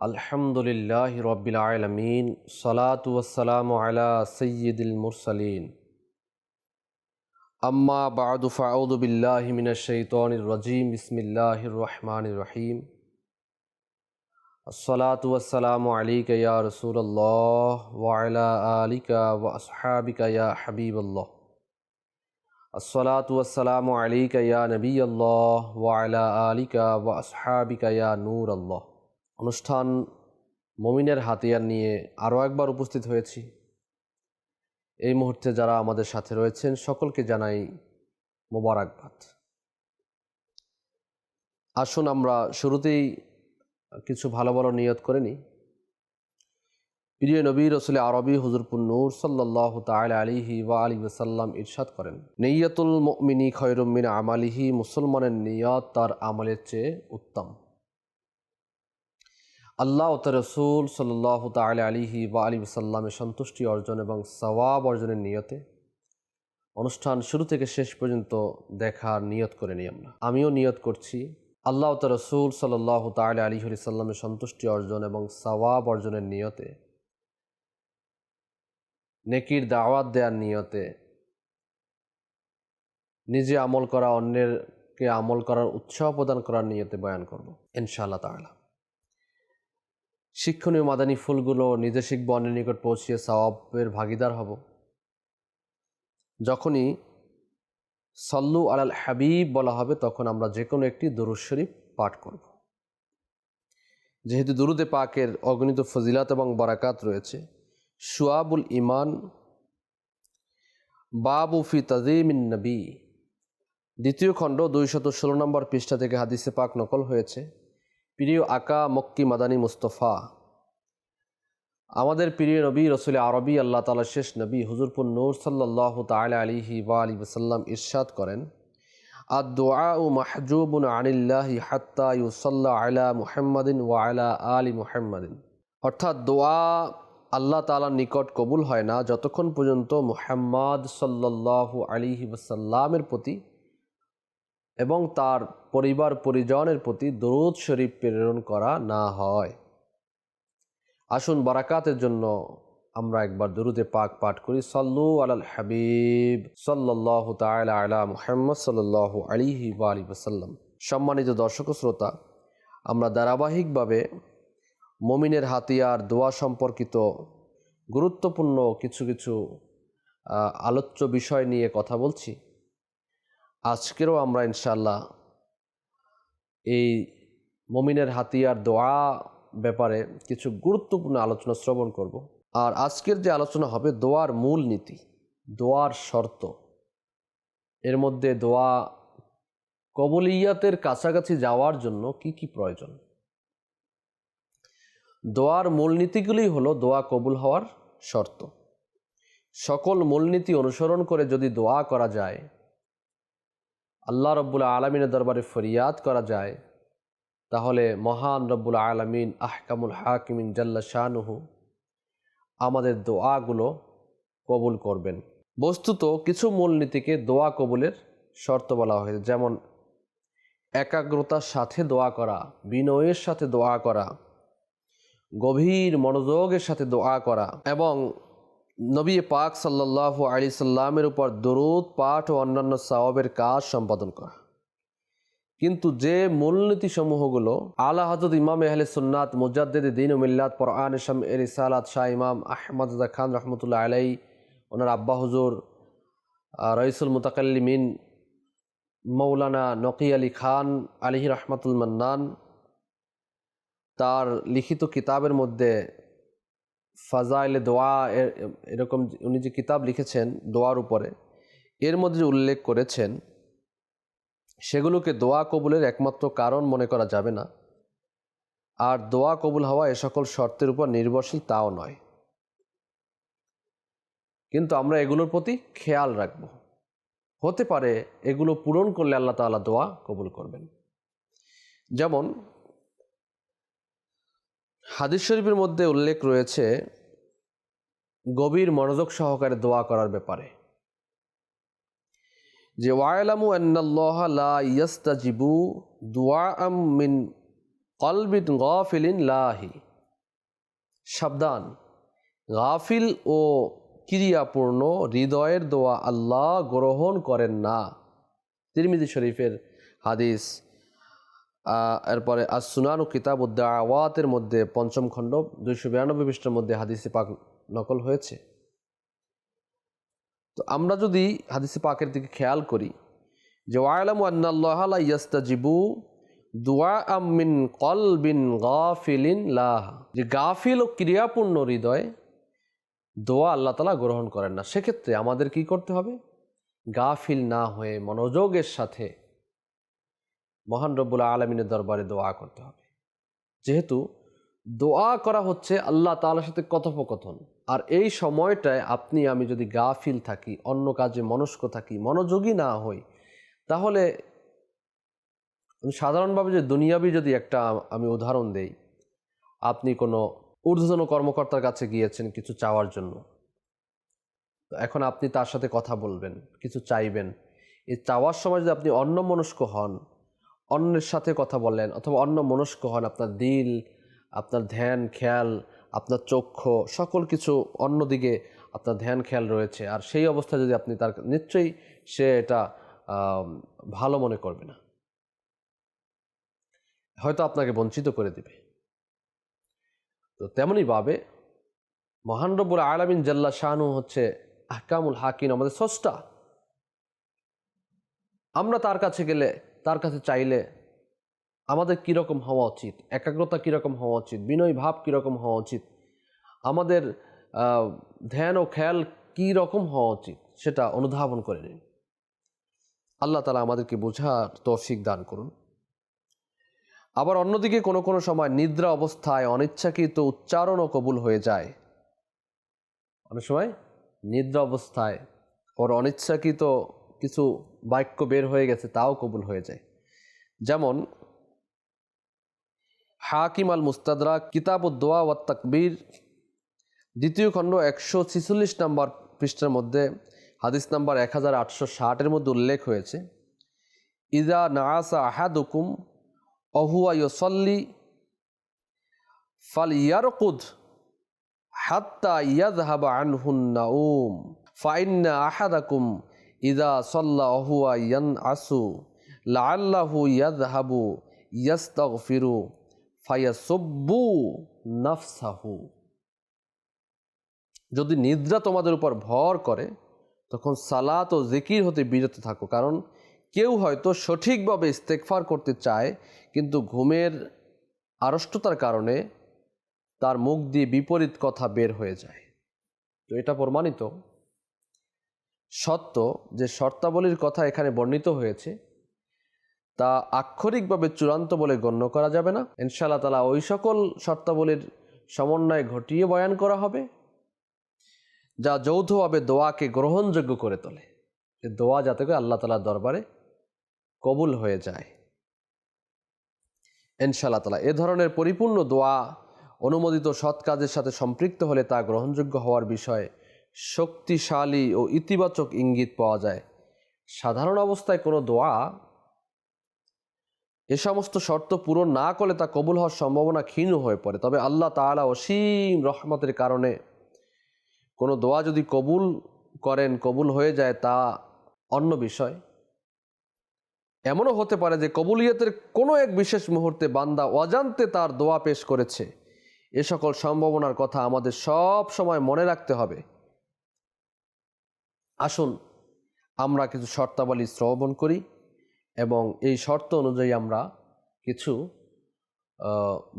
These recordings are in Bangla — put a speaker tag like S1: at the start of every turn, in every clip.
S1: আলহামদুলিল্লাহ রবিল আলমিন সালাতাম আলা সৈয়দুল মুরসালিন আম্মা বাদু ফাউদুবিল্লাহ মিনা শৈতনির রজিম ইসমিল্লাহ রহমান রহিম আসসালাতাম আলিকা ইয়া রসুল্লাহ ওয়ালা আলিকা ওয়াসহাবিকা ইয়া হাবিবাল্লাহ আসসালাতাম আলিকা ইয়া নবী আল্লাহ ওয়ালা আলিকা ওয়াসহাবিকা ইয়া নূর আল্লাহ অনুষ্ঠান মমিনের হাতিয়ার নিয়ে আরও একবার উপস্থিত হয়েছি। এই মুহূর্তে যারা আমাদের সাথে রয়েছেন, সকলকে জানাই মোবারকবাদ। আসুন, আমরা শুরুতেই কিছু ভালো ভালো নিয়ত করে নিই। প্রিয় নবী রসুল আরবি হুজুরপুর নূর সাল্লাহ তাল আলিহি ওয়া আলী ওসাল্লাম ইরশাদ করেন নেইয়াতুল মিনি খয়রুমিন আমালিহি, মুসলমানের নিয়ত তার আমলের চেয়ে উত্তম। আল্লাহ ও রসুল সাল্লাহ তাল আলিহি বা আলী সাল্লামের সন্তুষ্টি অর্জন এবং সওয়াব অর্জনের নিয়তে অনুষ্ঠান শুরু থেকে শেষ পর্যন্ত দেখার নিয়ত করে নিই আমরা। আমিও নিয়ত করছি, আল্লাহ ও রসুল সাল্লাহ তাল আলী সাল্লামের সন্তুষ্টি অর্জন এবং সওয়াব অর্জনের নিয়তে নেকির দাওয়াত দেওয়ার নিয়তে নিজে আমল করা, অন্যেরকে আমল করার উৎসাহ প্রদান করার নিয়তে বয়ান করব, ইনশাআল্লাহ তাআলা। শিক্ষণীয় মাদানী ফুলগুলো শিখব অন্যের নিকট পৌঁছিয়ে সওয়াবের ভাগিদার হব। যখনই সল্লু আলাল হাবিব বলা হবে, তখন আমরা যে কোনো একটি দরুদ শরীফ পাঠ করব। যেহেতু দুরুদে পাকের অগণিত ফজিলাত এবং বরাকাত রয়েছে সুয়াবুল ইমান বাবু ফি তাজিমিন নবী, দ্বিতীয় খণ্ড দুইশত ষোলো নম্বর পৃষ্ঠা থেকে হাদিসে পাক নকল হয়েছে। প্রিয় আকা মক্কি মাদানী মুস্তফা, আমাদের প্রিয় নবী রসুল আরবি আল্লাহ তালা শেষ নবী হুজুরপুর নূর সাল্লাহ তাল আলিহি ওয়া আলী ওসাল্লাম ইরশাদ করেন আদোয়া ও মাহজুবুন আনিল্লাহি হাত্তা ইউসাল্লাহ আলা মুহাম্মাদিন ওয়া আলা আলী মুহাম্মাদিন। অর্থাৎ দোয়া আল্লাহ তালার নিকট কবুল হয় না, যতক্ষণ পর্যন্ত মুহাম্মদ সাল্লাহ আলিহি ওসাল্লামের প্রতি এবং তার পরিবার পরিজনের প্রতি দরুদ শরীফ প্রেরণ করা না হয়। আসুন বারাকাতের জন্য আমরা একবার দরুদে পাক পাঠ করি। সল্লু আলাল হাবিব সাল্লাহ তালা আলা মুহাম্মদ সাল্লাহ আলিহি আলী ওসাল্লাম সম্মানিত দর্শক শ্রোতা, আমরা ধারাবাহিকভাবে মমিনের হাতিয়ার, দোয়া সম্পর্কিত গুরুত্বপূর্ণ কিছু কিছু আলোচ্য বিষয় নিয়ে কথা বলছি। আজকেরও আমরা ইনশাল্লাহ এই মমিনের হাতিয়ার দোয়া ব্যাপারে কিছু গুরুত্বপূর্ণ আলোচনা শ্রবণ করব। আর আজকের যে আলোচনা হবে দোয়ার মূল নীতি, দোয়ার শর্ত। এর মধ্যে দোয়া কবলিয়াতের কাছাকাছি যাওয়ার জন্য কি কি প্রয়োজন? দোয়ার মূলনীতিগুলি হলো দোয়া কবুল হওয়ার শর্ত। সকল মূলনীতি অনুসরণ করে যদি দোয়া করা যায় আল্লাহ রব্বুল আলমিনের দরবারে ফরিয়াদ করা যায়, তাহলে মহান রব্বুল আলমিন আহকামুল হাকিমিন জাল্লা শাহনুহু আমাদের দোয়াগুলো কবুল করবেন। বস্তুত কিছু মূলনীতিকে দোয়া কবুলের শর্ত বলা হয়েছে, যেমন একাগ্রতার সাথে দোয়া করা, বিনয়ের সাথে দোয়া করা, গভীর মনোযোগের সাথে দোয়া করা এবং নবী পাক সাল্লাহ আলি সাল্লামের উপর দরুদ, পাঠ ও অন্যান্য সাওয়াবের কাজ সম্পাদন করা। কিন্তু যে মূলনীতি সমূহগুলো আলা হজরত ইমাম এহলে সুন্নাত মুজাদ্দেদ দিন মিল্লাত পরআন শাম এর ইসালাত শাহ ইমাম আহমদ খান রহমতুল্লাহ আলাই ওনার আব্বা হুজুর রইসুল মুতাকাল্লিমিন, মৌলানা নকি আলী খান আলিহি রহমতুল মান্নান, তার লিখিত কিতাবের মধ্যে ফাজাইল দোয়া এরকম উনি যে কিতাব লিখেছেন দোয়ার উপরে, এর মধ্যে উল্লেখ করেছেন, সেগুলোকে দোয়া কবুলের একমাত্র কারণ মনে করা যাবে না। আর দোয়া কবুল হওয়া এ সকল শর্তের উপর নির্ভরশীল তাও নয়। কিন্তু আমরা এগুলোর প্রতি খেয়াল রাখব। হতে পারে এগুলো পূরণ করলে আল্লাহ তালা দোয়া কবুল করবেন। যেমন হাদিস শরীফের মধ্যে উল্লেখ রয়েছে, গভীর মনোযোগ সহকারে দোয়া করার ব্যাপারে। যে আন্নাল্লাহ লা ইয়াস্তাজিবু দুআআম মিন কলবিন গাফিলিন লাহি। সাবধান, গাফিল ও ক্রিয়াপূর্ণ হৃদয়ের দোয়া আল্লাহ গ্রহণ করেন না। তিরমিজি শরীফের হাদিস এরপরে আসুনান ও কিতাব আওয়াতের মধ্যে পঞ্চম খণ্ড, দুইশো বিরানব্বই পৃষ্ঠার মধ্যে হাদিসে পাক নকল হয়েছে। তো আমরা যদি হাদিসে পাকের দিকে খেয়াল করি, যে ওয়ালামু আন্নাল্লাহ ইয়াস্তাজিবু দুয়া আমিন কলবিন গাফিলিন লাহ। যে গাফিল ও ক্রিয়াপূর্ণ হৃদয়, দোয়া আল্লাহ তালা গ্রহণ করেন না। সেক্ষেত্রে আমাদের কি করতে হবে? গাফিল না হয়ে মনোযোগের সাথে মহান রব্বুল আলমিনের দরবারে দোয়া করতে হবে। যেহেতু দোয়া করা হচ্ছে আল্লাহ তাআলার সাথে কথোপকথন। আর এই সময়টায় আপনি, আমি যদি গাফিল থাকি, অন্য কাজে মনস্ক থাকি, মনোযোগী না হই, তাহলে সাধারণভাবে যে দুনিয়াবি যদি একটা আমি উদাহরণ দেই, আপনি কোনো ঊর্ধ্বতন কর্মকর্তার কাছে গিয়েছেন কিছু চাওয়ার জন্য। এখন আপনি তার সাথে কথা বলবেন, কিছু চাইবেন। এই চাওয়ার সময় যদি আপনি অন্য মনস্ক হন অন্যের সাথে কথা বলেন অথবা অন্য মনস্ক হন, আপনার দিল, আপনার ধ্যান, খেয়াল, আপনার চক্ষু, সকল কিছু অন্যদিকে আপনার ধ্যান, খেয়াল রয়েছে। আর সেই অবস্থায় যদি আপনি তার নিশ্চয়ই সে এটা ভালো মনে করবে না। হয়তো আপনাকে বঞ্চিত করে দিবে। তো তেমনইভাবে মহান রব্বুল আলামিন জাল্লা শাহানু হচ্ছে আহকামুল হাকিম, আমাদের স্রষ্টা। আমরা তার কাছে গেলে তার কাছে চাইলে আমাদের কীরকম হওয়া উচিত? একাগ্রতা কীরকম হওয়া উচিত? বিনয় ভাব কীরকম হওয়া উচিত? আমাদের ধ্যান ও খেয়াল কী রকম হওয়া উচিত? সেটা অনুধাবন করে নিন। আল্লাহ তালা আমাদেরকে বোঝার তৌফিক দান করুন। আবার অন্যদিকে কোনো কোনো সময় নিদ্রা অবস্থায় অনিচ্ছাকৃত উচ্চারণও কবুল হয়ে যায়। অনেক সময় নিদ্রা অবস্থায় ওর অনিচ্ছাকৃত কিছু বাক্য বের হয়ে গেছে, তাও কবুল হয়ে যায়। যেমন, হাকিম আল মুস্তাদরা, কিতাব দোয়া ওয়া তাকবীর, দ্বিতীয় খণ্ড একশো ছিচল্লিশ নম্বর পৃষ্ঠার মধ্যে, হাদিস নাম্বার এক হাজার আটশো ষাটের মধ্যে উল্লেখ হয়েছে, ইদা নাসা আহাদুকুম, অহুয়া ইয়সল্লি ফাল ইয়ারকুদ হাত্তা ইয়াদহাবা আনহুন নাউম, ফাইন্না আহাদাকুম ইদা সল্লা অহুয়া ইয়ান আসু, লাআল্লাহু ইয়াদহাবু ইয়াস্তাগফিরু, ফায়াসুব্বু নাফসাহু। যদি নিদ্রা তোমাদের উপর ভর করে, তখন সালাত ও জিকির হতে বিরত থাকো, কারণ কেউ হয়তো সঠিকভাবে ইস্তেকফার করতে চায়, কিন্তু ঘুমের আড়ষ্টতার কারণে তার মুখ দিয়ে বিপরীত কথা বের হয়ে যায়। তো এটা প্রমাণিত সত্য যে শর্তাবলীর কথা এখানে বর্ণিত হয়েছে, তা আক্ষরিকভাবে চূড়ান্ত বলে গণ্য করা যাবে না। ইনশাআল্লাহ তালা ওই সকল শর্তাবলীর সমন্বয় ঘটিয়ে বয়ান করা হবে, যা যৌথভাবে দোয়াকে গ্রহণযোগ্য করে তোলে। যে দোয়া যাতে করে আল্লাহ তালার দরবারে কবুল হয়ে যায়। ইনশাআল্লাহ তালা এ ধরনের পরিপূর্ণ দোয়া অনুমোদিত সৎ কাজের সাথে সম্পৃক্ত হলে তা গ্রহণযোগ্য হওয়ার বিষয়ে শক্তিশালী ও ইতিবাচক ইঙ্গিত পাওয়া যায়। সাধারণ অবস্থায় কোনো দোয়া এ সমস্ত শর্ত পূরণ না করলে তা কবুল হওয়ার সম্ভাবনা ক্ষীণ হয়ে পড়ে। তবে আল্লাহ তাআলা অসীম রহমতের কারণে কোনো দোয়া যদি কবুল করেন, কবুল হয়ে যায় তা অন্য বিষয়। এমনও হতে পারে যে কবুলিয়তের কোনো এক বিশেষ মুহূর্তে বান্দা অজান্তে তার দোয়া পেশ করেছে। এ সকল সম্ভাবনার কথা আমাদের সব সময় মনে রাখতে হবে। আসুন, আমরা কিছু শর্তাবলী শ্রবণ করি এবং এই শর্ত অনুযায়ী আমরা কিছু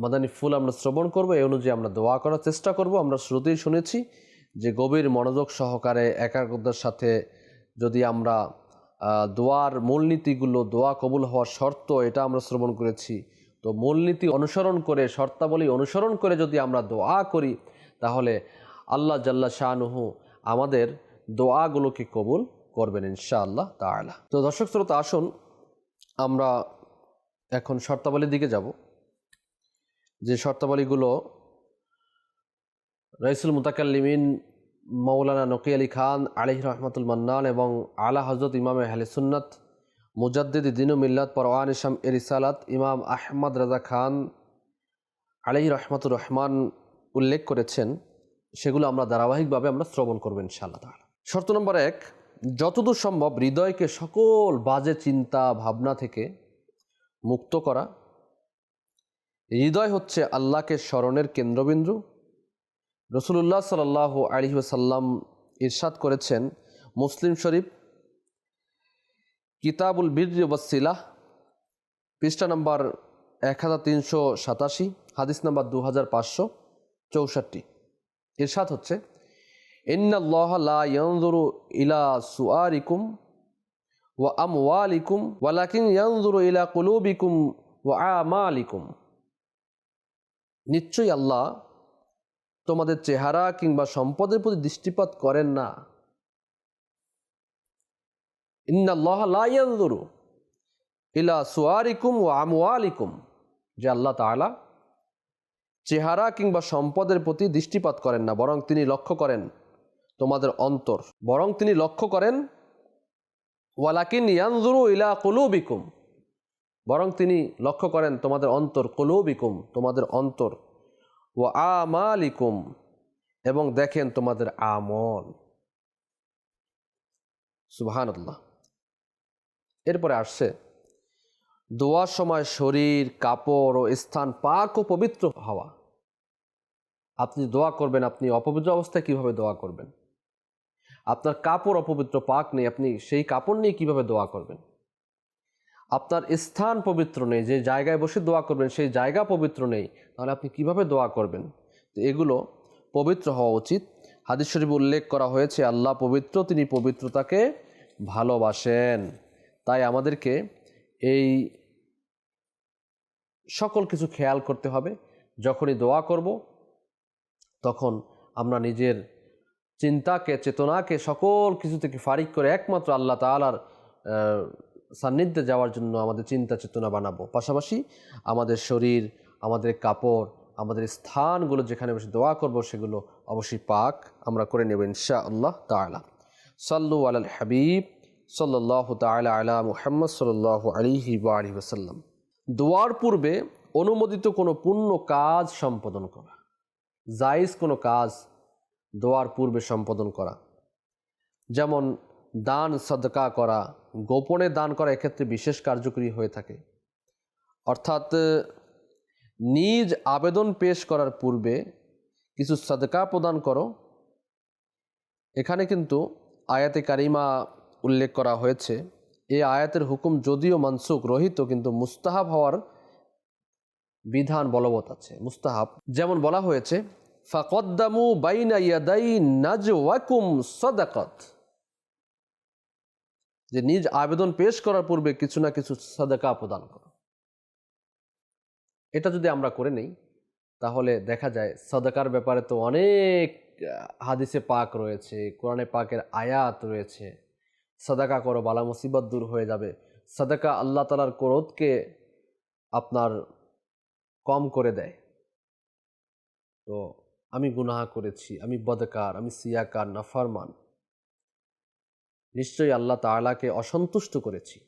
S1: মাদানী ফুল আমরা শ্রবণ করব, এই অনুযায়ী আমরা দোয়া করার চেষ্টা করব। আমরা শ্রুতেই শুনেছি যে গভীর মনোযোগ সহকারে একাগ্রতার সাথে যদি আমরা দোয়ার মূলনীতিগুলো, দোয়া কবুল হওয়ার শর্ত এটা আমরা শ্রবণ করেছি, তো মূলনীতি অনুসরণ করে, শর্তাবলী অনুসরণ করে যদি আমরা দোয়া করি, তাহলে আল্লাহ জাল্লা শাহনুহু আমাদের দোয়াগুলোকে কবুল করবেন ইনশাআল্লাহ তাআলা। তো দর্শক শ্রোতা, আসুন আমরা এখন শর্তাবলীর দিকে যাব। যে শর্তাবলীগুলো রইসুল মুতাকাল্লিমিন মৌলানা নকি আলী খান আলিহ রহমতুল মান্নান এবং আলা হজরত ইমাম আহলে সুন্নত মুজাদ্দিদ দিনু মিল্লাত পরওয়ান ইসাম এ রিসালাত ইমাম আহমদ রাজা খান আলিহ রহমতুর রহমান উল্লেখ করেছেন, সেগুলো আমরা ধারাবাহিকভাবে আমরা শ্রবণ করবেন ইনশাআল্লাহ শর্ত নম্বর এক, যতদূর সম্ভব হৃদয়কে সকল বাজে চিন্তা, ভাবনা থেকে মুক্ত করা। হৃদয় হচ্ছে আল্লাহকে স্মরণের কেন্দ্রবিন্দু। রসুল্লাহ সাল আলী সাল্লাম ইরশাদ করেছেন মুসলিম শরীফ, কিতাবুল বীর ওয়াসিলাহ পৃষ্ঠা নম্বর এক হাজার তিনশো সাতাশি, হাদিস নম্বর দু হাজার পাঁচশো চৌষট্টি। ইরশাদ হচ্ছে ইয়ানজুরু ইলা ইয়ানজুরু ইলা নিশ্চয়ই আল্লাহ তোমাদের চেহারা কিংবা সম্পদের প্রতি দৃষ্টিপাত করেন না। ইয়ানজুরু ইলা সুআরিকুম ওয়া আমওয়ালিকুম যে আল্লাহ তাআলা চেহারা কিংবা সম্পদের প্রতি দৃষ্টিপাত করেন না, বরং তিনি লক্ষ্য করেন তোমাদের অন্তর। বরং তিনি লক্ষ্য করেন, ওয়ালাকিন ইয়ানজুরু ইলা কুলুবিকুম। বরং তিনি লক্ষ্য করেন, তোমাদের অন্তর কুলুবিকুম, তোমাদের অন্তর। ও আমালিকুম। এবং দেখেন, তোমাদের আমল। সুবহানাল্লাহ। এরপরে আসছে, দোয়ার সময় শরীর, কাপড় ও স্থান পাক ও পবিত্র হওয়া। আপনি দোয়া করবেন, আপনি অপবিত্র অবস্থায় কীভাবে দোয়া করবেন? আপনার কাপড় অপবিত্র পাক নেই, আপনি সেই কাপড় নিয়ে কীভাবে দোয়া করবেন? আপনার স্থান পবিত্র নেই, যে জায়গায় বসে দোয়া করবেন সেই জায়গা পবিত্র নেই, তাহলে আপনি কীভাবে দোয়া করবেন? তো এগুলো পবিত্র হওয়া উচিত। হাদিস শরীফ উল্লেখ করা হয়েছে, আল্লাহ পবিত্র, তিনি পবিত্রতাকে ভালোবাসেন। তাই আমাদেরকে এই সকল কিছু খেয়াল করতে হবে। যখনই দোয়া করব, তখন আমরা নিজের চিন্তাকে, চেতনাকে সকল কিছু থেকে ফারিক করে একমাত্র আল্লাহ তালার সান্নিধ্যে যাওয়ার জন্য আমাদের চিন্তা, চেতনা বানাবো। পাশাপাশি আমাদের শরীর, আমাদের কাপড়, আমাদের স্থানগুলো যেখানে বসে দোয়া করব সেগুলো অবশ্যই পাক আমরা করে নেব ইনশা আল্লাহ তালা সাল্লু আল হাবিব সাল্লাহ তালা আলা মুহাম্মদ সাল্লাহ আলিহি আলী ওসাল্লাম দোয়ার পূর্বে অনুমোদিত কোনো পূর্ণ কাজ সম্পাদন করা। জাইজ কোনো কাজ দোয়ার পূর্বে সম্পাদন করা। যেমন, দান, সদকা করা, গোপনে দান করা এক্ষেত্রে বিশেষ কার্যকরী হয়ে থাকে। অর্থাৎ, নিজ আবেদন পেশ করার পূর্বে কিছু সদকা প্রদান করো। এখানে কিন্তু আয়াতে কারিমা উল্লেখ করা হয়েছে। এই আয়াতের হুকুম যদিও মানসুক রহিত কিন্তু মুস্তাহাব হওয়ার বিধান বলবৎ আছে, মুস্তাহাব। যেমন বলা হয়েছে ফাকদ্দামু বাইনা ইয়াদাই নাজওয়াকুম সদাকত। যে নিজ আবেদন পেশ করার পূর্বে কিছু না কিছু সদাকা প্রদান করো। এটা যদি আমরা করে নেই, তাহলে দেখা যায় সদাকার ব্যাপারে তো অনেক হাদিসে পাক রয়েছে, কোরআনে পাকের আয়াত রয়েছে। সদাকা করো, বালা মুসিবত দূর হয়ে যাবে। সদাকা আল্লাহ তালার ক্রোধকে আপনার কম করে দেয়। তো আমি গুনাহা করেছি, আমি বদকার, আমি সিয়াকার, নাফারমান। নিশ্চয়ই আল্লাহ তালাকে অসন্তুষ্ট করেছি।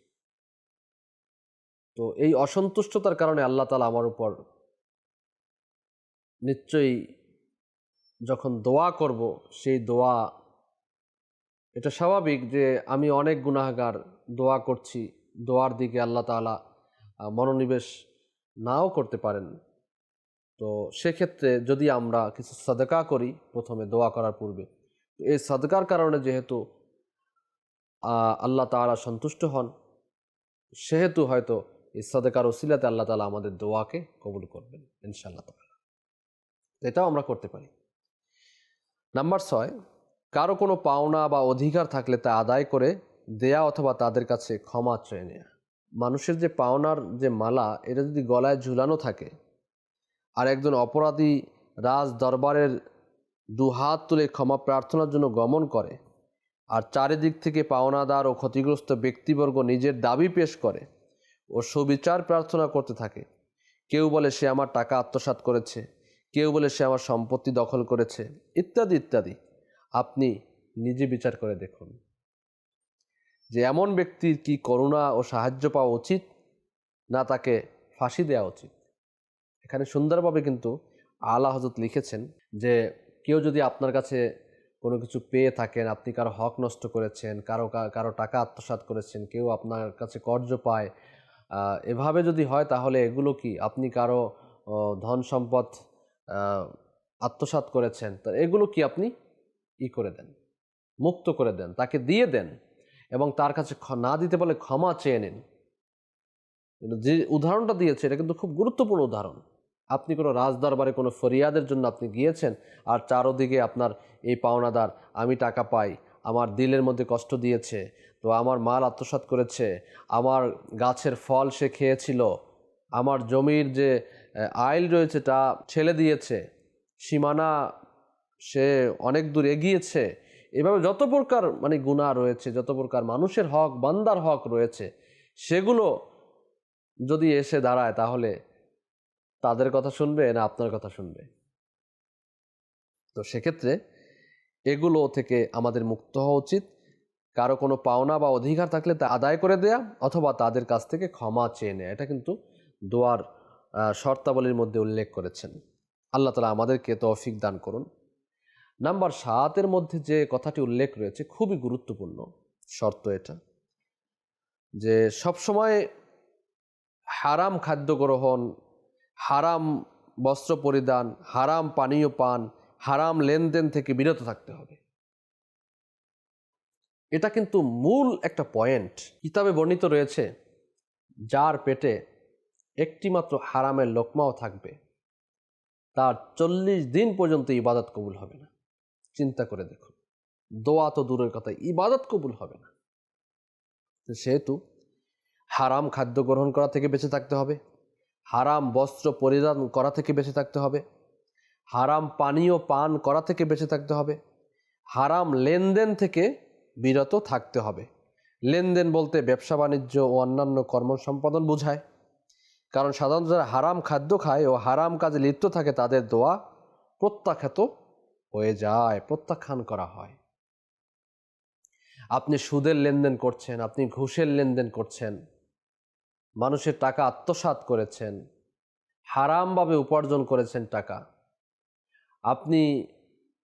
S1: তো এই অসন্তুষ্টতার কারণে আল্লাহ তালা আমার উপর নিশ্চয়ই যখন দোয়া করব, সেই দোয়া, এটা স্বাভাবিক যে আমি অনেক গুনাহগার দোয়া করছি, দোয়ার দিকে আল্লাহ তালা মনোনিবেশ নাও করতে পারেন। তো সেক্ষেত্রে যদি আমরা কিছু সদকা করি, প্রথমে দোয়া করার পূর্বে এই সদকার কারণে যেহেতু আল্লাহ তালা সন্তুষ্ট হন, সেহেতু হয়তো এই সদকার ওসিলাতে আল্লাহ তালা আমাদের দোয়াকে কবুল করবেন, ইনশাআল্লাহ তালা এটাও আমরা করতে পারি। নাম্বার ছয়, কারও কোনো পাওনা বা অধিকার থাকলে তা আদায় করে দেয়া অথবা তাদের কাছে ক্ষমা চেয়ে নেয়া। মানুষের যে পাওনার যে মালা, এটা যদি গলায় ঝুলানো থাকে আর একজন অপরাধী রাজ দরবারের দু হাত তুলে ক্ষমা প্রার্থনার জন্য গমন করে আর চারিদিক থেকে পাওনাদার ও ক্ষতিগ্রস্ত ব্যক্তিবর্গ নিজের দাবি পেশ করে ও সুবিচার প্রার্থনা করতে থাকে। কেউ বলে সে আমার টাকা আত্মসাৎ করেছে, কেউ বলে সে আমার সম্পত্তি দখল করেছে, ইত্যাদি ইত্যাদি। আপনি নিজে বিচার করে দেখুন। যে এমন ব্যক্তির কি করুণা ও সাহায্য পাওয়া উচিত, না তাকে ফাঁসি দেওয়া উচিত। এখানে সুন্দরভাবে কিন্তু আলা হজরত লিখেছেন যে কেউ যদি আপনার কাছে কোনো কিছু পেয়ে থাকেন আপনি কারও হক নষ্ট করেছেন কারও কারও টাকা আত্মসাৎ করেছেন কেউ আপনার কাছে কর্জ পায় এভাবে যদি হয় তাহলে এগুলো কি? আপনি কারও ধন সম্পদ আহ, আত্মসাৎ করেছেন তো এগুলো কি আপনি ই করে দেন মুক্ত করে দেন তাকে দিয়ে দেন এবং তার কাছে না দিতে পারলে ক্ষমা চেয়ে নিন। যে উদাহরণটা দিয়েছে এটা কিন্তু খুব গুরুত্বপূর্ণ উদাহরণ। আপনি কোনো রাজদরবারে কোনো ফরিয়াদের জন্য আপনি গিয়েছেন আর চারোদিকে আপনার এই পাওনাদার, আমি টাকা পাই, আমার দিলের মধ্যে কষ্ট দিয়েছে, তো আমার মাল আত্মসাৎ করেছে, আমার গাছের ফল সে খেয়েছিল, আমার জমির যে আইল রয়েছে তা ছেলে দিয়েছে, সীমানা সে অনেক দূর এগিয়েছে, এভাবে যত প্রকার মানে গুণা রয়েছে, যত প্রকার মানুষের হক, বান্দার হক রয়েছে, সেগুলো যদি এসে দাঁড়ায় তাহলে তাদের কথা শুনবে না আপনার কথা শুনবে। তো সেক্ষেত্রে এগুলো থেকে আমাদের মুক্ত হওয়া উচিত। কারও কোনো পাওনা বা অধিকার থাকলে তা আদায় করে দেয়া অথবা তাদের কাছ থেকে ক্ষমা চেয়ে নেয়া। এটা কিন্তু দোয়ার শর্তাবলীর মধ্যে উল্লেখ করেছেন। আল্লাহ তালা আমাদেরকে তৌফিক দান করুন। নাম্বার সাতের মধ্যে যে কথাটি উল্লেখ রয়েছে খুবই গুরুত্বপূর্ণ, শর্ত এটা যে সবসময় হারাম খাদ্য গ্রহণ হারাম বস্ত্র পরিধান, হারাম পানীয় পান, হারাম লেনদেন থেকে বিরত থাকতে হবে। এটা কিন্তু মূল একটা পয়েন্ট। কিতাবে বর্ণিত রয়েছে, যার পেটে একটিমাত্র হারামের লোকমাও থাকবে, তার চল্লিশ দিন পর্যন্ত ইবাদত কবুল হবে না। চিন্তা করে দেখুন, দোয়া তো দূরের কথা, ইবাদত কবুল হবে না। সেহেতু হারাম খাদ্য গ্রহণ করা থেকে বেঁচে থাকতে হবে। হারাম বস্ত্র পরিধান করা থেকে বেঁচে থাকতে হবে। হারাম পানীয় পান করা থেকে বেঁচে থাকতে হবে। হারাম লেনদেন থেকে বিরত থাকতে হবে। লেনদেন বলতে ব্যবসা বাণিজ্য ও অন্যান্য কর্ম সম্পাদন বোঝায়। কারণ সাধারণত যারা হারাম খাদ্য খায় ও হারাম কাজে লিপ্ত থাকে, তাদের দোয়া প্রত্যাখ্যাত হয়ে যায়, প্রত্যাখ্যান করা হয়। আপনি সুদের লেনদেন করছেন, আপনি ঘুষের লেনদেন করছেন মানুষের টাকা আত্মসাৎ করেছেন, হারামভাবে উপার্জন করেছেন টাকা। আপনি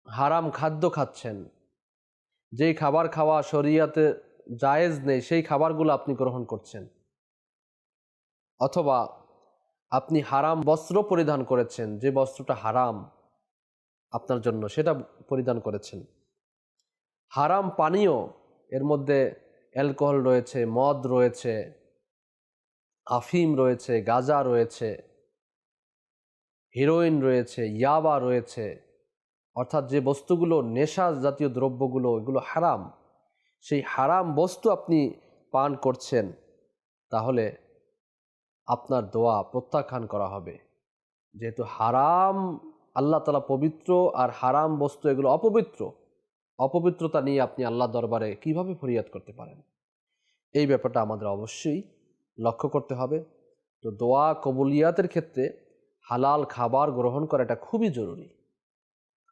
S1: হারাম খাদ্য খাচ্ছেন, যেই খাবার খাওয়া শরিয়াতে জায়েজ নেই, সেই খাবারগুলো আপনি গ্রহণ করছেন। অথবা আপনি হারাম বস্ত্র পরিধান করেছেন, যে বস্ত্রটা হারাম আপনার জন্য, সেটা পরিধান করেছেন। হারাম পানীয়, এর মধ্যে অ্যালকোহল রয়েছে, মদ রয়েছে আফিম রয়েছে, গাজা রয়েছে হিরোইন রয়েছে, ইয়াবা রয়েছে, অর্থাৎ যে বস্তুগুলো, নেশা জাতীয় দ্রব্যগুলো, এগুলো হারাম। সেই হারাম বস্তু আপনি পান করছেন, তাহলে আপনার দোয়া প্রত্যাখ্যান করা হবে। যেহেতু হারাম, আল্লাহ তালা পবিত্র আর হারাম বস্তু এগুলো অপবিত্র। অপবিত্রতা নিয়ে আপনি আল্লাহ দরবারে কীভাবে ফরিয়াদ করতে পারেন? এই ব্যাপারটা আমাদের অবশ্যই লক্ষ্য করতে হবে। তো দোয়া কবুলিয়াতের ক্ষেত্রে হালাল খাবার গ্রহণ করাটা খুবই জরুরি।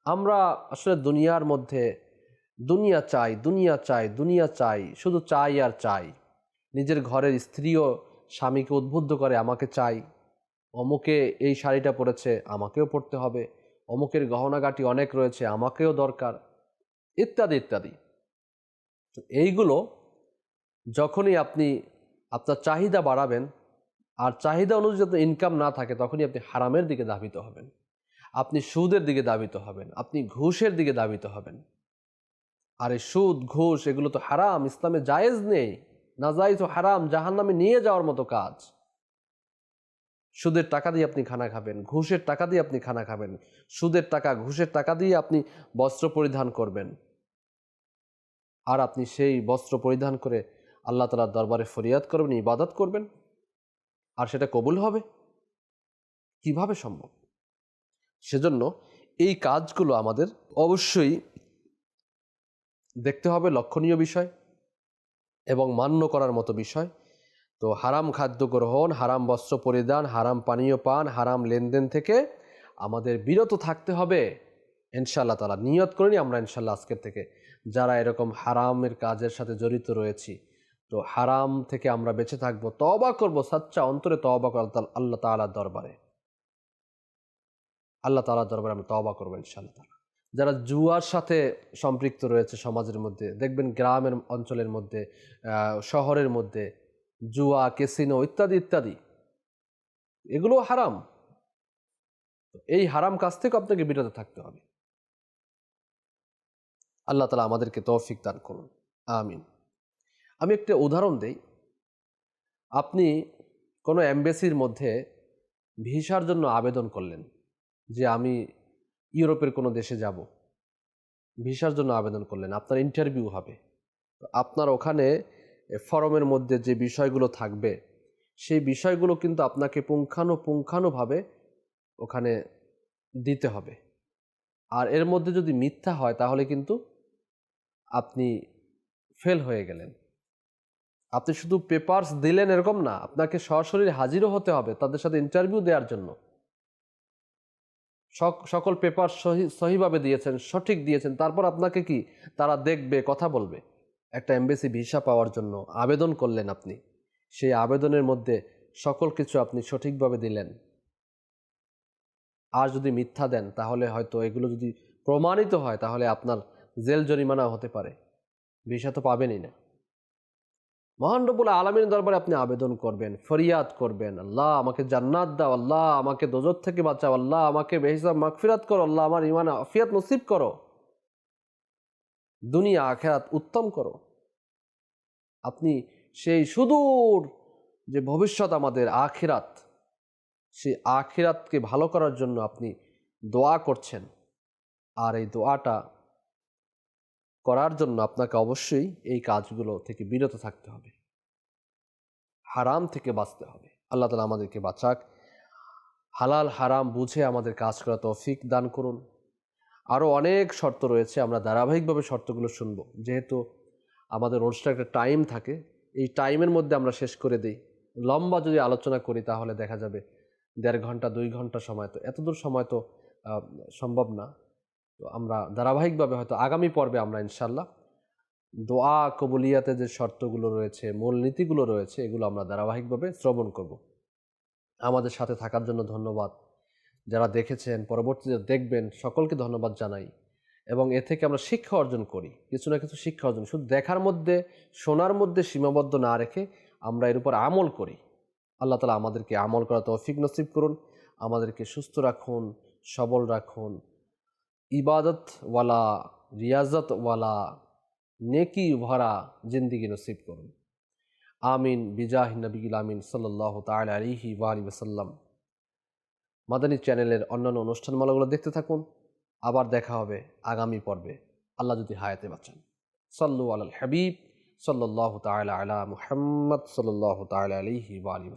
S1: আমরা আসলে দুনিয়ার মধ্যে দুনিয়া চাই দুনিয়া চাই দুনিয়া চাই, শুধু চাই আর চাই। নিজের ঘরের স্ত্রীও স্বামীকে উদ্বুদ্ধ করে আমাকে চাই। অমুকে এই শাড়িটা পরেছে, আমাকেও পরতে হবে। অমুকের গহনাগাটি অনেক রয়েছে, আমাকেও দরকার। ইত্যাদি ইত্যাদি। তো এইগুলো যখনই আপনি আপনার চাহিদা বাড়াবেন, আর চাহিদা অনুযায়ী যত ইনকাম না থাকে, তখনই আপনি হারামের দিকে ধাবিত হবেন। আপনি সুদের দিকে দাবিত হবেন, আপনি ঘুষের দিকে দাবিত হবেন। আর এই সুদ, ঘুষ, এগুলো তো হারাম, ইসলামে জায়েজ নেই। না তো হারাম জাহান নামে নিয়ে যাওয়ার মতো কাজ। সুদের টাকা দিয়ে আপনি খানা খাবেন, ঘুষের টাকা দিয়ে আপনি খানা খাবেন, সুদের টাকা, ঘুষের টাকা দিয়ে আপনি বস্ত্র পরিধান করবেন। আর আপনি সেই বস্ত্র পরিধান করে আল্লাহ তালার দরবারে ফরিয়াদ করবেন, ইবাদত করবেন। আর সেটা কবুল হবে? কীভাবে সম্ভব? সেজন্য এই কাজগুলো আমাদের অবশ্যই দেখতে হবে, লক্ষণীয় বিষয় এবং মান্য করার মতো বিষয়। তো হারাম খাদ্য গ্রহণ, হারাম বস্ত্র পরিধান, হারাম পানীয় পান, হারাম লেনদেন থেকে আমাদের বিরত থাকতে হবে। ইনশাল্লাহ তালা নিয়ত করিনি আমরা ইনশাল্লাহ আজকের থেকে। যারা এরকম হারামের কাজের সাথে জড়িত রয়েছি তো হারাম থেকে আমরা বেঁচে থাকব তবা করব, সাচ্চা অন্তরে তবা করব আল্লাহ তালার দরবারে। আল্লাহ তালার দরবারে আমরা তবা করব, ইনশাআল্লাহ তালা যারা জুয়ার সাথে সম্পৃক্ত রয়েছে সমাজের মধ্যে, দেখবেন গ্রামের অঞ্চলের মধ্যে শহরের মধ্যে, জুয়া কেসিনো ইত্যাদি ইত্যাদি এগুলো হারাম। এই হারাম কাজ থেকে আপনাকে বিরত থাকতে হবে। আল্লাহ তালা আমাদেরকে তৌফিক দান করুন। আমিন। আমি একটা উদাহরণ দেই। আপনি কোনো অ্যাম্বাসির মধ্যে ভিসার জন্য আবেদন করলেন যে আমি ইউরোপের কোনো দেশে যাব। ভিসার জন্য আবেদন করলেন, আপনার ইন্টারভিউ হবে। আপনার ওখানে ফরমের মধ্যে যে বিষয়গুলো থাকবে, সেই বিষয়গুলো কিন্তু আপনাকে পুঙ্খানুপুঙ্খানুভাবে ওখানে দিতে হবে। আর এর মধ্যে যদি মিথ্যা হয়, তাহলে কিন্তু আপনি ফেল হয়ে গেলেন। আপনি শুধু পেপারস দিলেন এরকম না, আপনাকে সরাসরি হাজিরও হতে হবে তাদের সাথে ইন্টারভিউ দেওয়ার জন্য। সক- সকল পেপার সহি, সহিভাবে দিয়েছেন, সঠিক দিয়েছেন, তারপর আপনাকে কি? তারা দেখবে, কথা বলবে। একটা এমবেসি ভিসা পাওয়ার জন্য আবেদন করলেন আপনি। সেই আবেদনের মধ্যে সকল কিছু আপনি সঠিকভাবে দিলেন। আর যদি মিথ্যা দেন, তাহলে হয়তো এগুলো যদি প্রমাণিত হয়, তাহলে আপনার জেল জরিমানা হতে পারে। ভিসা তো পাবেনই না। মহান রব্বুল আলমীর দরবারে আপনি আবেদন করবেন, ফরিয়াদ করবেন। আল্লাহ আমাকে জান্নাত দাও, আল্লাহ আমাকে দোজত থেকে বাঁচাও, আল্লাহ আমাকে বেহিসাব মাগফিরাত করো, আল্লাহ আমার ইমান আফিয়াত নসিব করো। দুনিয়া, আখেরাত উত্তম করো। আপনি সেই সুদূর যে ভবিষ্যৎ আমাদের আখিরাত, সেই আখিরাতকে ভালো করার জন্য আপনি দোয়া করছেন। আর এই দোয়াটা করার জন্য আপনাকে অবশ্যই এই কাজগুলো থেকে বিরত থাকতে হবে। হারাম থেকে বাঁচতে হবে। আল্লাহ তালা আমাদেরকে বাঁচাক। হালাল, হারাম বুঝে আমাদের কাজ করা তৌফিক দান করুন। আরও অনেক শর্ত রয়েছে, আমরা ধারাবাহিকভাবে শর্তগুলো শুনব। যেহেতু আমাদের অনুষ্ঠানের একটা টাইম থাকে, এই টাইমের মধ্যে আমরা শেষ করে দিই। লম্বা যদি আলোচনা করি, তাহলে দেখা যাবে দেড় ঘণ্টা, দুই ঘণ্টা সময় তো, এতদূর সময় তো সম্ভব না। তো আমরা ধারাবাহিকভাবে হয়তো আগামী পর্বে আমরা ইনশাল্লাহ দোয়া, কবুলিয়াতে যে শর্তগুলো রয়েছে মূলনীতিগুলো রয়েছে, এগুলো আমরা ধারাবাহিকভাবে শ্রবণ করব। আমাদের সাথে থাকার জন্য ধন্যবাদ। যারা দেখেছেন, পরবর্তীতে দেখবেন, সকলকে ধন্যবাদ জানাই এবং এ থেকে আমরা শিক্ষা অর্জন করি। কিছু না কিছু শিক্ষা অর্জন, শুধু দেখার মধ্যে, শোনার মধ্যে সীমাবদ্ধ না রেখে আমরা এর উপর আমল করি। আল্লাহ তালা আমাদেরকে আমল করা তৌফিক নসিব করুন। আমাদেরকে সুস্থ রাখুন, সবল রাখুন। ইবাদতওয়ালা রিয়াজতওয়ালা নেকি ভরা জিন্দিগি নসিব করুন। আমিন, বিজাহ নবীল আমিন সাল্লাহ তাল আলিহি ওয়ালি ওসাল্লাম মাদানী চ্যানেলের অন্যান্য অনুষ্ঠানমালাগুলো দেখতে থাকুন। আবার দেখা হবে আগামী পর্বে। আল্লাহ যদি হায়াতে বাঁচান। সাল্লু আল হাবিব সাল্লাহ তাল আলা মুহাম্মদ সাল্লাহ তাল আলিহি ওয়ালি